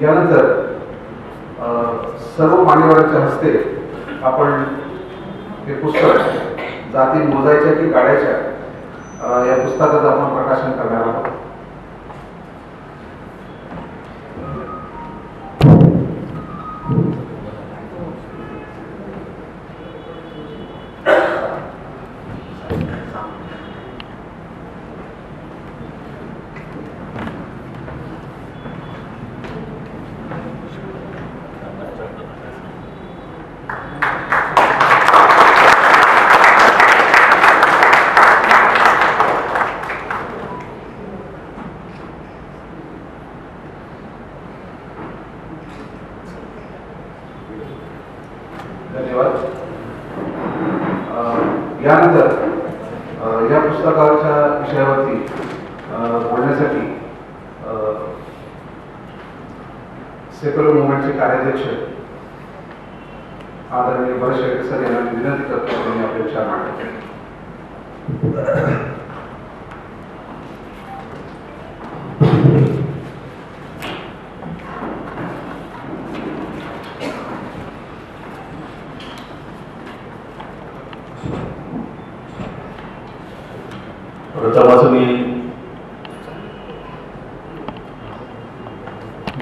यानंतर सर्व मान्यवरांच्या हस्ते आपण हे पुस्तक जाती मोजायच्या की काढायच्या या पुस्तकाचं आपण प्रकाशन करणार आहोत. सेक्युलर मुवमेंटचे कार्याध्यक्ष आदरणीय भरत सर यांना विनंती करतो की त्यांनी आपले विचार मांडावे प्रथमच मी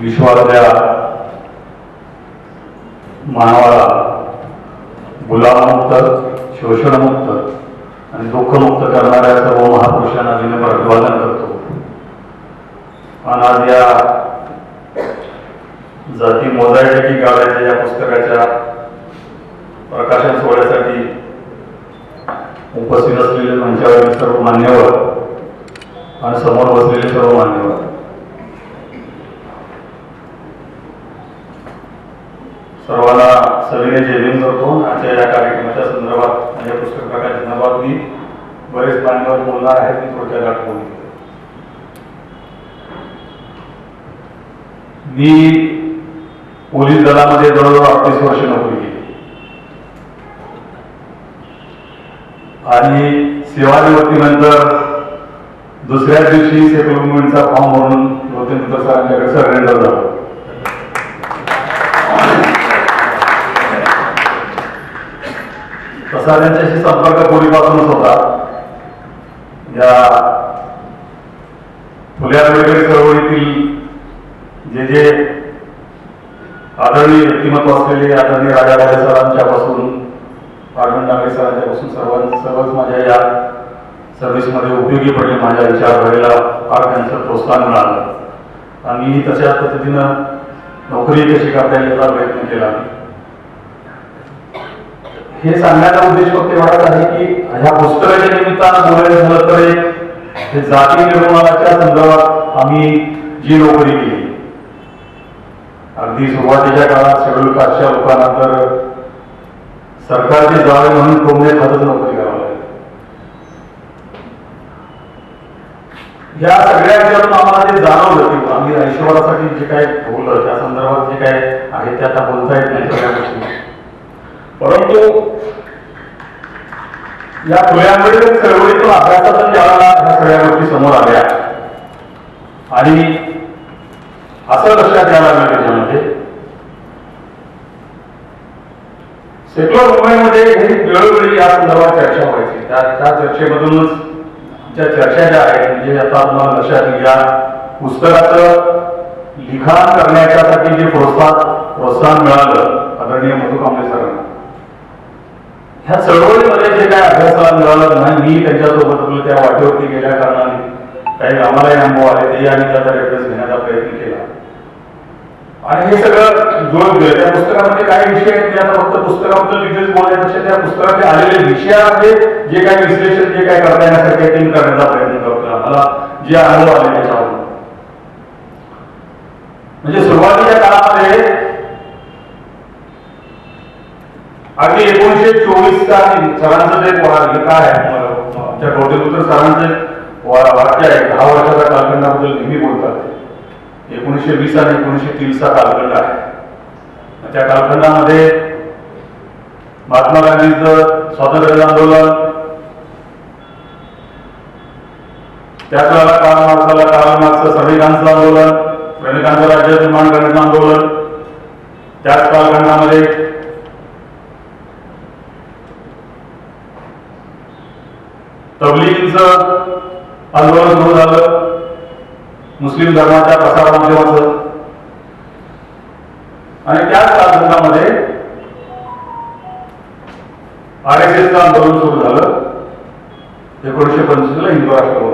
विश्वातल्या मानवाला गुलाममुक्त शोषणमुक्त आणि दुःखमुक्त करणाऱ्या सर्व महापुरुषांना विनम्र अभिवादन करतो. पण आज या जाती मोजायच्या की गावायच्या या पुस्तकाच्या प्रकाशन सोहळ्यासाठी उपस्थित असलेले मंचावरील सर्व मान्यवर आणि समोर बसलेले सर्व मान्यवर सर्वांना सविनय जयभीम करतो. आजच्या या कार्यक्रमाच्या संदर्भात आणि या पुस्तक प्रकाशन संदर्भात मी बरेच मान्यवर बोलणार आहेत मी थोडक्यात आठवून मी पोलीस दलामध्ये जवळजवळ अडतीस वर्ष नोकरी केली. आणि सेवानिवृत्तीनंतर दुसऱ्या दिवशी सेटलमेंटचा फॉर्म भरून ज्योतिंद्र सरांच्याकडे सरेंडर झाला. तसा त्यांच्याशी संपर्क पूर्वीपासूनच होता. या फुले आंबेडकरी चळवळीतील जे जे आदरणीय व्यक्तिमत्व असलेले आदरणीय राजा राजे सरांच्यापासून पाडवण डांगरे सरांच्या पासून सर्वच माझ्या या सर्व्हिसमध्ये उपयोगी पडले. माझ्या विचारधारेला फार त्यांचं प्रोत्साहन मिळालं. आणि तशा तशाच पद्धतीनं नोकरी कशी करता येईल याचा प्रयत्न केला. हे सांगण्याचा उद्देश फक्त एवढाच आहे की ह्या पुस्तकाच्या निमित्तानं बोलायचं झालं तर एक हे जाती निर्माणाच्या संदर्भात आम्ही जी नोकरी केली अगदी सुरुवातीच्या काळात शेड्यूल कास्टच्या लोकांना तर सरकारचे जावे म्हणून कोंबडे खातच नोकरी करावं लागेल. या सगळ्या ह्याच्यातून आम्हाला ते जाणवलं की आम्ही ऐश्वरासाठी जे काय बोललं त्या संदर्भात जे काय आहे ते आता बोलता येत नाही सगळ्या गोष्टी. परंतु या फुले चळवळीतून अभ्यासातून ज्यावेळेला ह्या सगळ्या गोष्टी समोर आल्या. आणि असं लक्षात यायला लागलं त्याच्यामध्ये. सेक्युलर मुंबईमध्ये हे वेळोवेळी या संदर्भात चर्चा व्हायची. त्या त्या चर्चेमधूनच ज्या चर्चा ज्या आहेत म्हणजे आता तुम्हाला लक्षात येईल या पुस्तकाचं लिखाण करण्याच्यासाठी जे प्रोत्साहन प्रोत्साहन मिळालं आदरणीय मधु कांबळे सरांना ह्या चळवळीमध्ये जे काय अभ्यासाला मिळालं नाही मी त्यांच्यासोबत आपलं त्या वाटेवरती गेल्या कारणाने काही आम्हालाही अनुभव आले तेही आम्ही त्याचा रेफरन्स घेण्याचा प्रयत्न केला. आणि हे सगळं जुळत त्या पुस्तकामध्ये काही विषय आहेत ते आता फक्त पुस्तकाबद्दल डिटेल्स बोलण्यापेक्षा त्या पुस्तकातले आलेले विषयामध्ये जे काही विश्लेषण जे काही करता येण्यासारखे ते करण्याचा प्रयत्न करतो आम्हाला जे अनुभव आले त्याच्यावर म्हणजे सुरुवातीच्या काळामध्ये अगदी एकोणीशे चोवीसचा सरांचं जे वा- आहे म- आमच्या सरांचे वा- वाक्य आहे दहा वर्षाच्या कालखंडाबद्दल नेहमी बोलतात. एकोणीशे वीस आणि एकोणीशे तीसचा कालखंड आहे. त्या कालखंडामध्ये महात्मा गांधीचं स्वातंत्र्य आंदोलन त्याच वेळेला कार्ल मार्क्सला कार्ल मार्क्सचं संविधानचं आंदोलन श्रमिकांचं राज्य निर्माण करण्याचं आंदोलन त्याच कालखंडामध्ये तबलिगींचं आंदोलन सुरू झालं. मुस्लिम धर्माच्या प्रसार माध्यमाचं. आणि त्याच कालखंडामध्ये आर एस एसचं आंदोलन सुरू झालं. एकोणीसशे पंचवीसला हिंदू राष्ट्र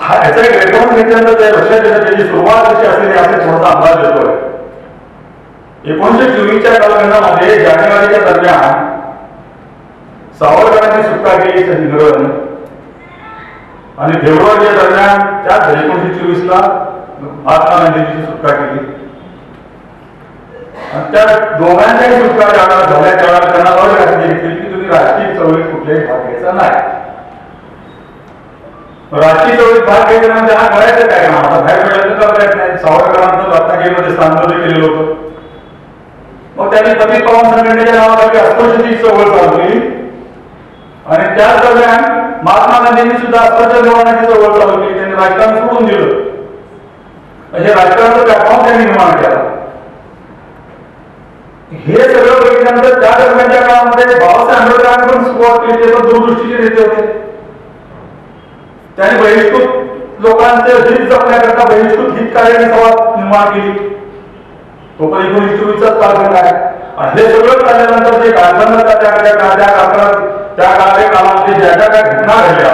हा याचा एक रेकॉर्ड घेतल्यानंतर त्या लक्षात येतं त्याची सुरुवात कशी असेल याचा थोडासा अंदाज येतोय. एकोणीसशे चोवीसच्या कालखंडामध्ये जानेवारीच्या दरम्यान सावरकरांची सुटका केली इंग्रज आणि फेब्रुवारीच्या दरम्यान त्याच एकोणीशे चोवीस ला महात्मा गांधींची सुटका केली. त्या दोघांच्याही सुटका ज्यावेळेला झाल्या त्यावेळेला त्यांना अट घातली घेतली की तुम्ही राजकीय चळवळीत कुठल्याही भाग घ्यायचा नाही. राजकीय चळवळीत भाग घ्यायचा म्हणजे हा करायचं काय काम? आता बाहेर पडायचं का प्रयत्न आहे सावरकरांचं रत्नागिरीमध्ये स्थानबद्ध केलेलं होतं. मग त्यांनी पतित पवन संघटनेच्या नावाखाली अस्पृश्यतेची चळवळ चालवली. आणि त्याच दरम्यान महात्मा गांधींनी सुद्धा अस्पृश्य निवारणाची चळवळ चालू केली. त्यांनी राजकारण सोडून दिलं. म्हणजे राजकारणाचं व्यापार त्यांनी निर्माण केला. हे सगळं बघितल्यानंतर त्या दरम्यानच्या काळामध्ये बाबासाहेब आंबेडकरांनी पण सुरुवात केली. ते पण दूरदृष्टीचे नेते होते. त्यांनी बहिष्कृत लोकांचे हित जपण्याकरता बहिष्कृत हित कार्याची सभा निर्माण केली. तो पण एकोणीसशे चोवीसचाच कार्यक्रम आहे. आणि हे सगळं झाल्यानंतर जे कालखंड त्या कारखान्यात त्या कार्यकालामध्ये काळात ज्या ज्या काय घटना घडल्या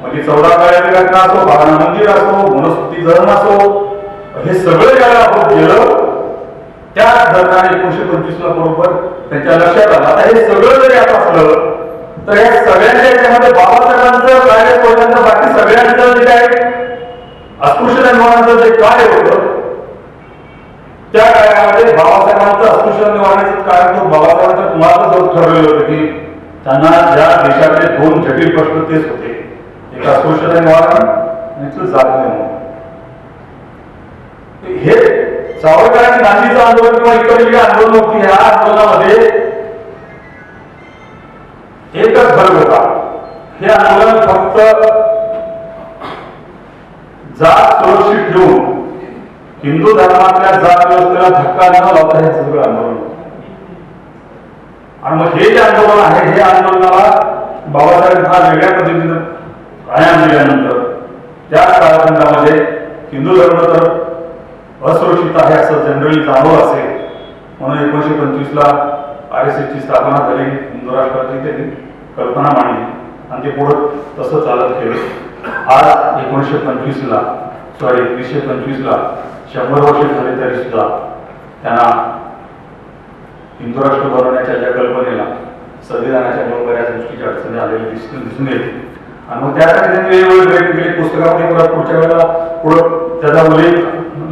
म्हणजे चौदा काळाची घटना असो भावना मंदिर असो वनस्पती धरण असो हे सगळं ज्याला आपण केलं त्या दरम्यान एकोणीशे पंचवीस ला बरोबर त्यांच्या लक्षात आलं. आता हे सगळं जरी आता असलं तर या सगळ्यांच्या याच्यामध्ये बाबासाहेबांचं कार्य सोडल्यानंतर बाकी सगळ्यांचं जे काय अस्पृश्य निर्माणाचं जे कार्य होतं त्या काळामध्ये बाबासाहेबांचं अस्पृश्य निवारणाचं कार्य तो बाबासाहेबांच्या कुमाराचं जो होतं की त्यांना ज्या देशातले दोन जटिल प्रश्न तेच होते. एक अस्पृश्यता निवारण आणि जात नाही हे सावरकर आणि गांधीचं आंदोलन किंवा इतर जी आंदोलन होती ह्या आंदोलनामध्ये एकच फरक होता. हे आंदोलन फक्त जात सुरक्षित ठेवून हिंदू धर्मातल्या जात व्यवस्थेला धक्का न लावता हे सगळं आंदोलन आणि मग हे जे आंदोलन आहे हे आंदोलनाला बाबासाहेब हा वेगळ्या पद्धतीनं आयाम दिल्यानंतर त्या काळखंडामध्ये हिंदू धर्म तर असुरक्षित आहे असं जनरली जाणवलं असेल. म्हणून एकोणीसशे पंचवीसला आर एस एसची स्थापना झाली हिंदू राष्ट्राची त्यांनी कल्पना मांडली आणि ते पुढं तसं चालत गेलं. आज एकोणीसशे पंचवीसला सॉरी एकवीसशे पंचवीसला शंभर वर्ष झाले तरी सुद्धा त्यांना हिंदुराष्ट्र बनवण्याच्या ज्या कल्पनेला संविधानाच्या मुळे बऱ्याच गोष्टीची अडचणी आलेल्या दिसून दिसून येते. आणि मग त्यासाठी त्यांनी वेगवेगळे प्रयत्न केले. पुस्तकामध्ये परत पुढच्या वेळेला पुढं त्याचा उल्लेख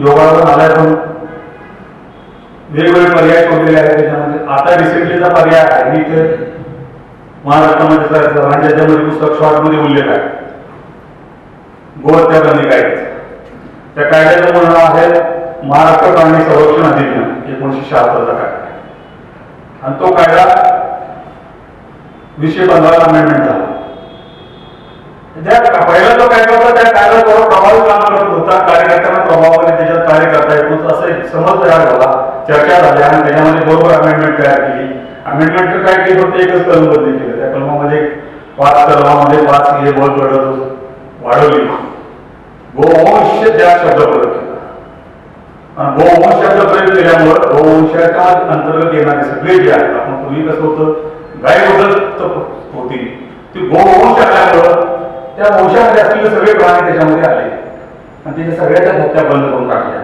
योगावर आलाय पण वेगवेगळे पर्याय शोधलेले आहेत त्याच्यामध्ये? आता रिसेंटलीचा पर्याय आहे. मी ते महाराष्ट्रामध्ये राज्याच्यामध्ये पुस्तक शॉर्टमध्ये उल्लेख आहे. गोहत्या बंदी कायद्याचा. त्या कायद्याचं म्हणणं आहे महाराष्ट्र प्राणी संरक्षण अधिनियम एकोणीशे शहात्तरचा कायदा. आणि तो कायदा वीसशे पंधराला अमेंडमेंट झाला त्या पहिला जो कायदा होता त्या कायदा थोडा प्रभावी काम करत होता. कार्यकर्त्यांना प्रभावाने त्याच्यात कार्य करता येतो असं एक समज तयार झाला. चर्चा झाल्या आणि त्याच्यामध्ये बरोबर अमेंडमेंट तयार केली. अमेंडमेंट काय केलं? फक्त एकच कलम बदली केलं. त्या कलमामध्ये पाच कलमामध्ये पाच हे बळ वाढवली. गोवंश त्या शब्द प्रयोग केला प्रयोग केल्यामुळं गोवंशाच्या अंतर्गत येणारे सगळे जे आहेत आपण पूर्वी कसं होतं गाय वगैरे होती. ती गोवंश आल्यामुळं त्या वंशामध्ये असलेले सगळे प्राणी त्याच्यामध्ये आले. आणि त्याच्या सगळ्याच्या हत्या बंद करून टाकल्या.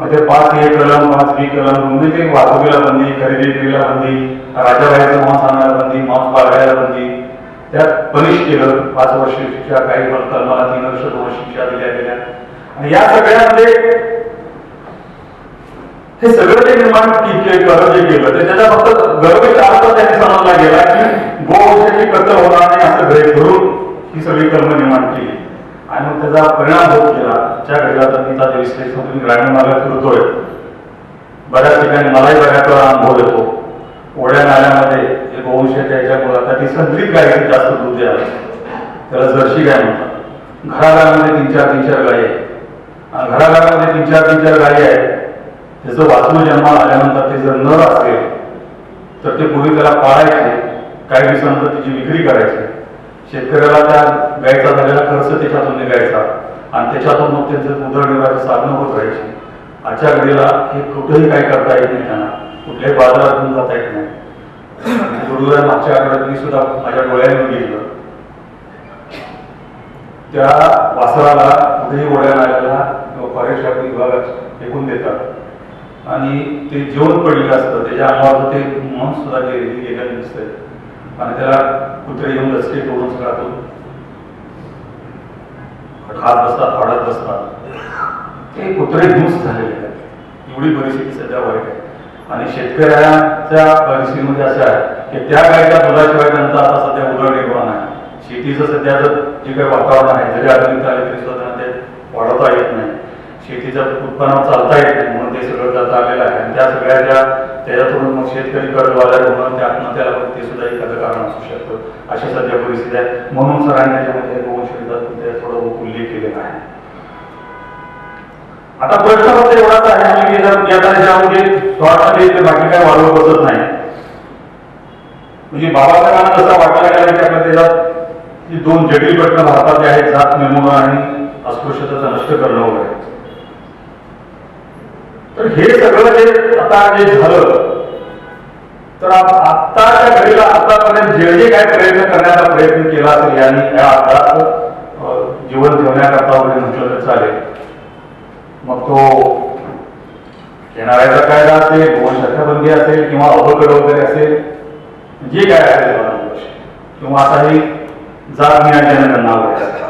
मग ते पाच ए कलम पाच बी कलम म्हणजे ते वाहतुकीला बंदी खरेदी विक्रीला बंदी राजाबाईचं मांस आणायला बंदी मांस बाळगायला बंदी. त्यात पनिश केलं पाच वर्ष शिक्षा काही कलमाला तीन वर्ष दोन शिक्षा दिल्या गेल्या. आणि या सगळ्यामध्ये हे सगळं जे निर्माण के- करत जे केलं ते त्याचा फक्त गर्भ अर्थ त्यांनी समजला गेला की गोवंशाची कत्तल होणार नाही असं गैर धरून ही सगळी कर्म निर्माण केली. आणि मग त्याचा परिणाम होत गेला. ज्या घडला तर तिचा जे विश्लेषण तुम्ही ग्रामीण भागात फिरतोय. बऱ्याच ठिकाणी मलाही बऱ्याच वेळा अनुभव येतो. ओढ्या नाल्यामध्ये जे गोवंशाच्या याच्यामुळे आता ती संत्रित गायीची जास्त दूध द्यावी. त्याला जर्शी गाय म्हणतात. घराघरामध्ये तीन चार तीन चार गायी आहे घराघरामध्ये तीन चार तीन चार गायी आहेत. त्याचं वाचून जन्माला आल्यानंतर ते जर नर असेल तर ते पूर्वी त्याला पाळायचे काही दिवसानंतर त्याची विक्री करायची. शेतकऱ्याला त्या गायचा झालेला खर्च त्याच्यातून निघायचा आणि त्याच्यातून मग त्यांचं उदरनिर्वाहाचं साधनं होत राहायची. आजच्या घडीला हे कुठंही काय करता येत नाही त्यांना. कुठल्याही बाजारात घेऊन जाता येत नाही. गुरुवार मागच्या आठवड्यात मी सुद्धा माझ्या डोळ्याने गेलं त्या वासराला कुठेही गोळ्या किंवा फॉरेस्ट विभागात फेकून देतात. आणि ते जेवण पडलेलं असतं. त्याच्या अंगावर ते म्हणून सुद्धा गेलेली गेलेलं दिसतंय. आणि त्याला कुत्रे येऊन रस्ते तोडून सगळा तो बसतात फाडत बसतात. ते कुत्रे धूस झालेले आहेत. एवढी परिस्थिती सध्या वाईट आहे. आणि शेतकऱ्याच्या परिस्थितीमध्ये असं आहे की त्या गायच्या दुधाशिवाय त्यांचा आता सध्या उदरनिर्वाह नाही. शेतीचं सध्याचं जे काही वातावरण आहे जरी आधुनिक आले तरी सुद्धा त्यांना ते वाढवता येत नाही. शेतीचं उत्पन्न चालता येत नाही म्हणून ते सगळं करता आलेलं आहे. आणि त्या सगळ्या ज्या त्याच्यातून मग शेतकरी कर्जवाल्या म्हणून त्या आत्महत्याला ते सुद्धा एखादं कारण असू शकतं. अशी सध्या परिस्थिती आहे. म्हणून सरांनी त्याच्यामध्ये गोवंशविधात थोडं उल्लेख केलेला आहे. आता प्रश्न फक्त एवढाच आहे की जर स्वार्थाने ते बाकी काय वाढवत बसत नाही. म्हणजे बाबासाहेबांना जसा वाटायला गेला की आपल्या त्याच्यात ही दोन जटिल प्रश्न भारतात आहेत जात निर्मूलन आणि अस्पृश्यता नष्ट करणं वगैरे. तर हे सगळं जे आता जे झालं तर आत्ताच्या घडीला आतापर्यंत जे जे काय प्रयत्न करण्याचा प्रयत्न केला असेल यांनी या आता जीवन ठेवण्याकरता वगैरे म्हटलं तर चालेल. मग तो येणाऱ्याचा कायदा असेल गोवंशाच्या बंदी असेल किंवा अवकड वगैरे असेल जे काय असेल किंवा आता ही जात नाव जनगणना वगैरे असेल.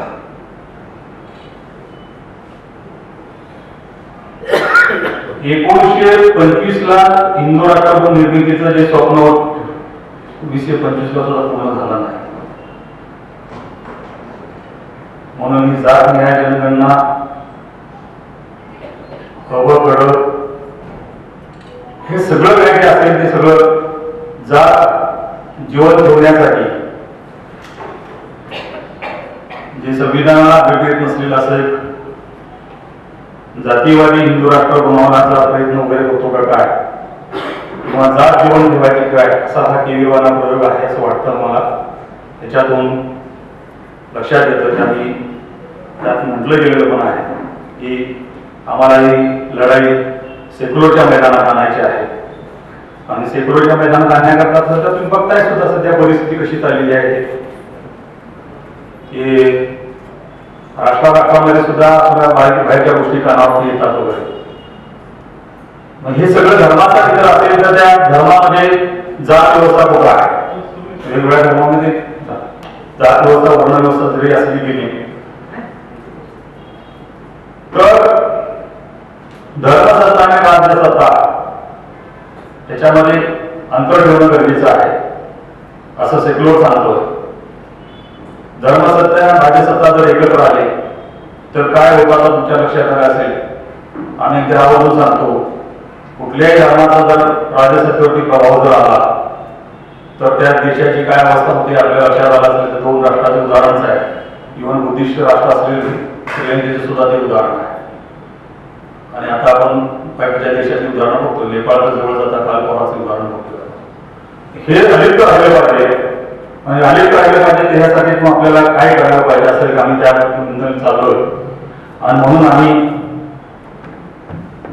एकोणीसशे पंचवीस ला इंदोर राष्ट्र निर्मितीचं जे स्वप्न होतं वीसशे पंचवीस ला सुद्धा पूर्ण झाला नाही. म्हणून ही जात न्याय जनगणना हवं कड हे सगळं काय असेल ते सगळं जात जीवन ठेवण्यासाठी जे संविधानाला भेट नसलेलं असं एक जातीवादी हिंदू राष्ट्र बनवण्याचा प्रयत्न वगैरे होतो का काय? किंवा जात जीवन ठेवायची काय? असा हा केविवाना प्रयोग आहे असं वाटतं मला. त्याच्यातून लक्षात येतं की आम्ही त्यात म्हटलं गेलेलं पण आहे की आम्हाला ही लढाई सेक्युलरच्या मैदानात आणायची आहे. आणि सेक्युलरच्या मैदानात आणण्याकरता तर तुम्ही बघताय सुद्धा सध्या परिस्थिती कशी चाललेली आहे. की राष्ट्रामध्ये सुद्धा आपल्या बाहेरच्या गोष्टी कानावरती येतात वगैरे. मग हे सगळं धर्मासाठी जर असेल तर त्या धर्मामध्ये जात व्यवस्था कुठं आहे? वेगवेगळ्या धर्मामध्ये जात व्यवस्था वर्ण व्यवस्था जरी असली गेली तर धर्मसत्ता आणि राज्यसत्ता त्याच्यामध्ये अंतर ठेवणं गरजेचं आहे. असं सेक्युलर सांगतोय. धर्मसत्ता आणि राज्यसत्ता जर एकत्र आले तर काय होतं तुमच्या लक्षात आलं असेल? आणि त्यावरून सांगतो. कुठल्याही धर्माचा जर राज्यसत्तेवरती प्रभाव जर आला तर त्या देशाची काय अवस्था होती आपल्या लक्षात आलं असेल तर दोन राष्ट्राचे उदाहरणच आहे इव्हन बुद्धिस्ट राष्ट्र असलेले श्रीलंकेचे सुद्धा ते उदाहरण आहे. आणि आता आपण बाकीच्या देशाची उदाहरण बघतो नेपाळचं जवळ जाता काल परवाचं उदाहरण बघतो हे अनेक राहिले पाहिजे. म्हणजे अलिप्त राहिले पाहिजे त्यासाठी मग आपल्याला काय करायला पाहिजे असं आम्ही त्या चालू आणि म्हणून आम्ही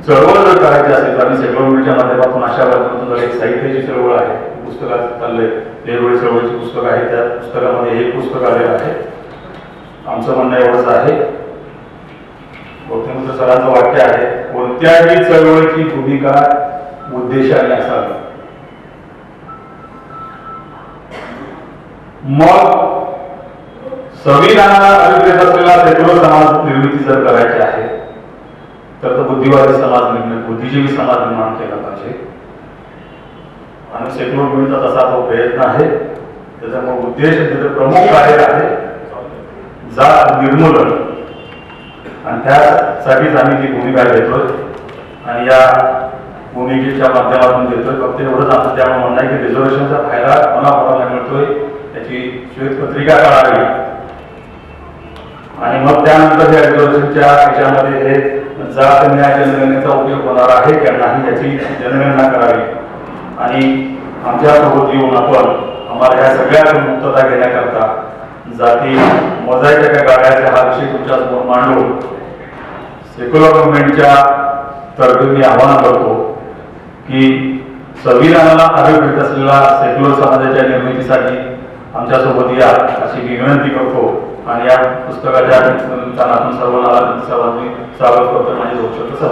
चळवळ जर करायची असेल तर आम्ही सेक्युलरच्या माध्यमातून अशा माध्यमातून एक साहित्याची चळवळ आहे पुस्तकात चाललंय वेगवेगळी चळवळीची पुस्तक आहे त्या पुस्तकामध्ये एक पुस्तक आलेलं आहे. आमचं म्हणणं एवढंच आहे. गौतम सरांचं वाक्य आहे कोणत्याही चळवळीची भूमिका उद्देशाने असावी. मग संविधानाला अभिप्रेत असलेला सेक्युलर समाज निर्मिती जर करायची आहे तर तो बुद्धिवादी समाज निर्माण बुद्धिजीवी समाज निर्माण केला पाहिजे. आणि सेक्युलर मिळता तसा तो प्रयत्न आहे. त्याच्यामुळे उद्देश त्याचं प्रमुख कार्य आहे. जात निर्मूलन. आणि त्यासाठीच आम्ही ती भूमिका घेतोय. आणि या भूमिकेच्या माध्यमातून देतोय फक्त एवढंच आमचं त्यामुळे म्हणणं आहे की रिझर्वेशनचा फायदा कोणाकोणाला मिळतोय त्याची श्वेतपत्रिका काढावी. आणि मग त्यानंतर या रिझर्वेशनच्या याच्यामध्ये हे जात न्याय जनगणनेचा उपयोग होणार आहे का नाही याची जनगणना करावी. आणि आमच्यासोबत येऊन आपण आम्हाला ह्या सगळ्या मुक्तता घेण्याकरता जाती मोजायच्या का गाड्याचा हा विषय तुमच्यासमोर मांडलो सेक्युलर गव्हर्नमेंटच्या तर्फे मी आवाहन करतो की संविधानाला आरोग्य भेट असलेल्या सेक्युलर समाजाच्या निर्मितीसाठी आमच्यासोबत या अशी मी विनंती करतो. आणि या पुस्तकाच्या निमित्तानं आपण सर्वांना सर्वांनी स्वागत करतो. माझे दोष शब्द